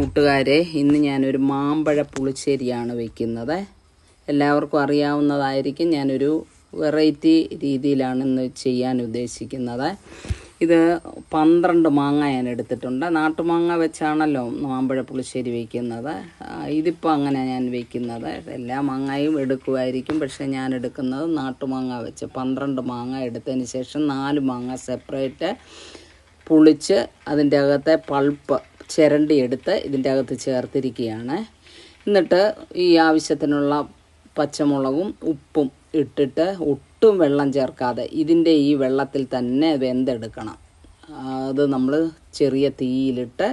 കൂട്ടുകാരെ ഇന്ന് ഞാനൊരു മാമ്പഴ പുളിശ്ശേരിയാണ് വെക്കുന്നത്. എല്ലാവർക്കും അറിയാവുന്നതായിരിക്കും ഞാനൊരു വെറൈറ്റി രീതിയിലാണ് ഇന്ന് ചെയ്യാൻ ഉദ്ദേശിക്കുന്നത്. ഇത് പന്ത്രണ്ട് മാങ്ങ ഞാൻ എടുത്തിട്ടുണ്ട്. നാട്ടുമാങ്ങ വെച്ചാണല്ലോ മാമ്പഴ പുളിശ്ശേരി വയ്ക്കുന്നത് ഇതിപ്പോൾ അങ്ങനെ ഞാൻ വയ്ക്കുന്നത് എല്ലാ മാങ്ങയും എടുക്കുമായിരിക്കും പക്ഷേ ഞാൻ എടുക്കുന്നത് നാട്ടുമാങ്ങ വെച്ച്. പന്ത്രണ്ട് മാങ്ങ എടുത്തതിന് ശേഷം നാല് മാങ്ങ സെപ്പറേറ്റ് പുളിച്ച് അതിന്റെ അകത്തെ പൾപ്പ് ചിരണ്ടി എടുത്ത് ഇതിന്റെ അകത്ത് ചേർത്തിരിക്കുകയാണ്. എന്നിട്ട് ഈ ആവശ്യത്തിനുള്ള പച്ചമുളകും ഉപ്പും ഇട്ടിട്ട് ഒട്ടും വെള്ളം ചേർക്കാതെ ഇതിന്റെ ഈ വെള്ളത്തിൽ തന്നെ വെന്തെടുക്കണം. അത് നമ്മൾ ചെറിയ തീയിലിട്ട്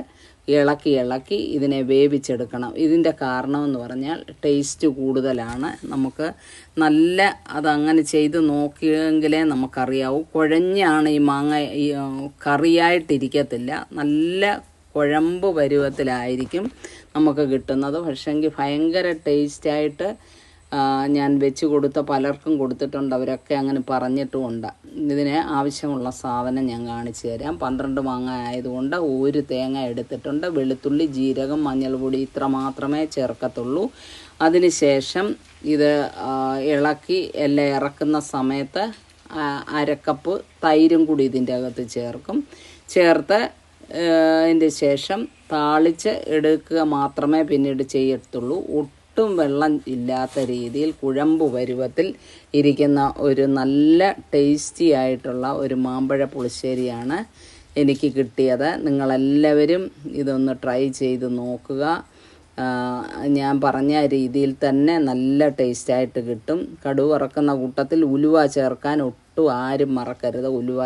ഇളക്കി ഇളക്കി ഇതിനെ വേവിച്ചെടുക്കണം. ഇതിന്റെ കാരണമെന്ന് പറഞ്ഞാൽ ടേസ്റ്റ് കൂടുതലാണ്. നമുക്ക് നല്ല അതങ്ങനെ ചെയ്ത് നോക്കിയെങ്കിലേ നമുക്കറിയാവൂ. കുഴഞ്ഞാണ് ഈ മാങ്ങ കറിയായിട്ടിരിക്കത്തില്ല. നല്ല കുഴമ്പ് പരുവത്തിലായിരിക്കും നമുക്ക് കിട്ടുന്നത്. പക്ഷേങ്കിൽ ഭയങ്കര ടേസ്റ്റായിട്ട് ഞാൻ വെച്ച് കൊടുത്ത പലർക്കും കൊടുത്തിട്ടുണ്ട്. അവരൊക്കെ അങ്ങനെ പറഞ്ഞിട്ടുമുണ്ട്. ഇതിന് ആവശ്യമുള്ള സാധനം ഞാൻ കാണിച്ചു തരാം. പന്ത്രണ്ട് മാങ്ങ ആയതുകൊണ്ട് ഒരു തേങ്ങ എടുത്തിട്ടുണ്ട്. വെളുത്തുള്ളി ജീരകം മഞ്ഞൾപ്പൊടി ഇത്ര മാത്രമേ ചേർക്കത്തുള്ളൂ. അതിനുശേഷം ഇത് ഇളക്കി എല്ലാം ഇറക്കുന്ന സമയത്ത് അരക്കപ്പ് തൈരും കൂടി ഇതിന്റെ അകത്ത് ചേർക്കും. ചേർത്ത് അതിന്റെ ശേഷം താളിച്ച് എടുക്കുക മാത്രമേ പിന്നീട് ചെയ്യത്തുള്ളൂ. ഒട്ടും വെള്ളം ഇല്ലാത്ത രീതിയിൽ കുഴമ്പ് പരുവത്തിൽ ഇരിക്കുന്ന ഒരു നല്ല ടേസ്റ്റി ആയിട്ടുള്ള ഒരു മാമ്പഴ പുളിശ്ശേരിയാണ് എനിക്ക് കിട്ടിയത്. നിങ്ങളെല്ലാവരും ഇതൊന്ന് ട്രൈ ചെയ്ത് നോക്കുക. ഞാൻ പറഞ്ഞ രീതിയിൽ തന്നെ നല്ല ടേസ്റ്റായിട്ട് കിട്ടും. കടുവറക്കുന്ന കൂട്ടത്തിൽ ഉലുവ ചേർക്കാൻ ഒട്ടും ആരും മറക്കരുത്. ഉലുവ